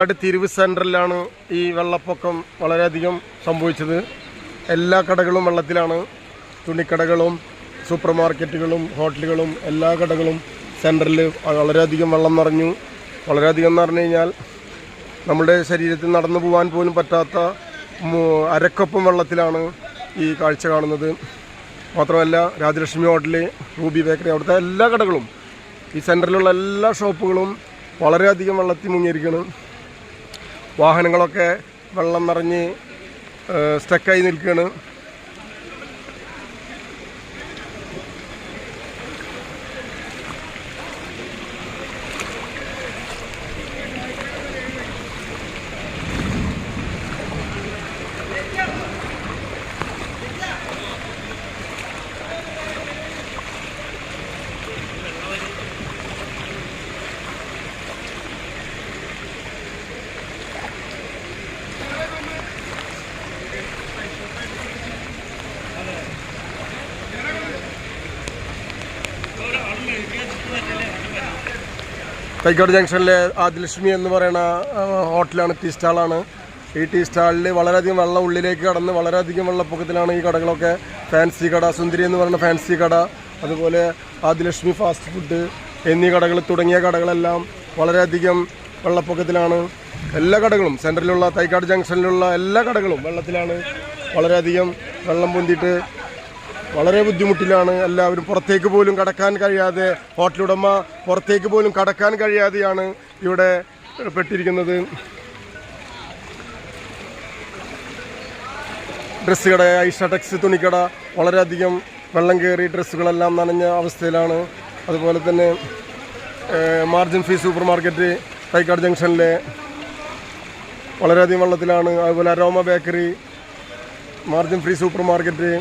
പാലക്കാട് തിരുവ് സെന്ററിലാണ് ഈ വെള്ളപ്പൊക്കം വളരെയധികം സംഭവിച്ചത്. എല്ലാ കടകളും വെള്ളത്തിലാണ്. തുണിക്കടകളും സൂപ്പർ മാർക്കറ്റുകളും ഹോട്ടലുകളും എല്ലാ കടകളും സെന്ററിൽ വളരെയധികം വെള്ളം നിറഞ്ഞു. വളരെയധികം എന്ന് പറഞ്ഞു കഴിഞ്ഞാൽ നമ്മുടെ ശരീരത്തിൽ നടന്നു പോകാൻ പോലും പറ്റാത്ത അരക്കൊപ്പം വെള്ളത്തിലാണ് ഈ കാഴ്ച കാണുന്നത്. മാത്രമല്ല രാജലക്ഷ്മി ഹോട്ടൽ റൂബി ബേക്കറി അവിടുത്തെ എല്ലാ കടകളും ഈ സെന്ററിലുള്ള എല്ലാ ഷോപ്പുകളും വളരെയധികം വെള്ളത്തിൽ മുങ്ങിയിരിക്കുന്നു വാഹനങ്ങളൊക്കെ വെള്ളം നിറഞ്ഞ് സ്റ്റക്കായി നിൽക്കുകയാണ്. തൈക്കാട് ജംഗ്ഷനിലെ ആദിലക്ഷ്മി എന്ന് പറയുന്ന ഹോട്ടലാണ് ടീ സ്റ്റാളാണ്. ഈ ടീ സ്റ്റാളിൽ വളരെയധികം വെള്ളം ഉള്ളിലേക്ക് കടന്ന് വളരെയധികം വെള്ളപ്പൊക്കത്തിലാണ് ഈ കടകളൊക്കെ. ഫാൻസി കട സുന്ദരി എന്ന് പറയുന്ന ഫാൻസി കട അതുപോലെ ആദിലക്ഷ്മി ഫാസ്റ്റ് ഫുഡ് എന്നീ കടകൾ തുടങ്ങിയ കടകളെല്ലാം വളരെയധികം വെള്ളപ്പൊക്കത്തിലാണ്. എല്ലാ കടകളും സെന്ററിലുള്ള തൈക്കാട് ജംഗ്ഷനിലുള്ള എല്ലാ കടകളും വെള്ളത്തിലാണ് വളരെയധികം വെള്ളം പൊന്തിയിട്ട് വളരെ ബുദ്ധിമുട്ടിലാണ് എല്ലാവരും പുറത്തേക്ക് പോലും കടക്കാൻ കഴിയാതെ ഹോട്ടലുടമ പുറത്തേക്ക് പോലും കടക്കാൻ കഴിയാതെയാണ് ഇവിടെ പെട്ടിരിക്കുന്നത്. ഡ്രസ്സ് കട ഐഷടെക്സ് തുണിക്കട വളരെയധികം വെള്ളം കയറി ഡ്രസ്സുകളെല്ലാം നനഞ്ഞ അവസ്ഥയിലാണ്. അതുപോലെ തന്നെ margin free super market Thycaud ജംഗ്ഷനിലെ വളരെയധികം വെള്ളത്തിലാണ്. അതുപോലെ Aroma bakery margin free super market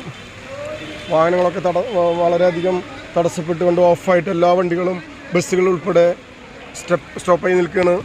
വാഹനങ്ങളൊക്കെ തട വളരെയധികം തടസ്സപ്പെട്ടുകൊണ്ട് ഓഫായിട്ട് എല്ലാ വണ്ടികളും ബസ്സുകൾ ഉൾപ്പെടെ സ്റ്റെപ്പ് സ്റ്റോപ്പായി നിൽക്കുകയാണ്.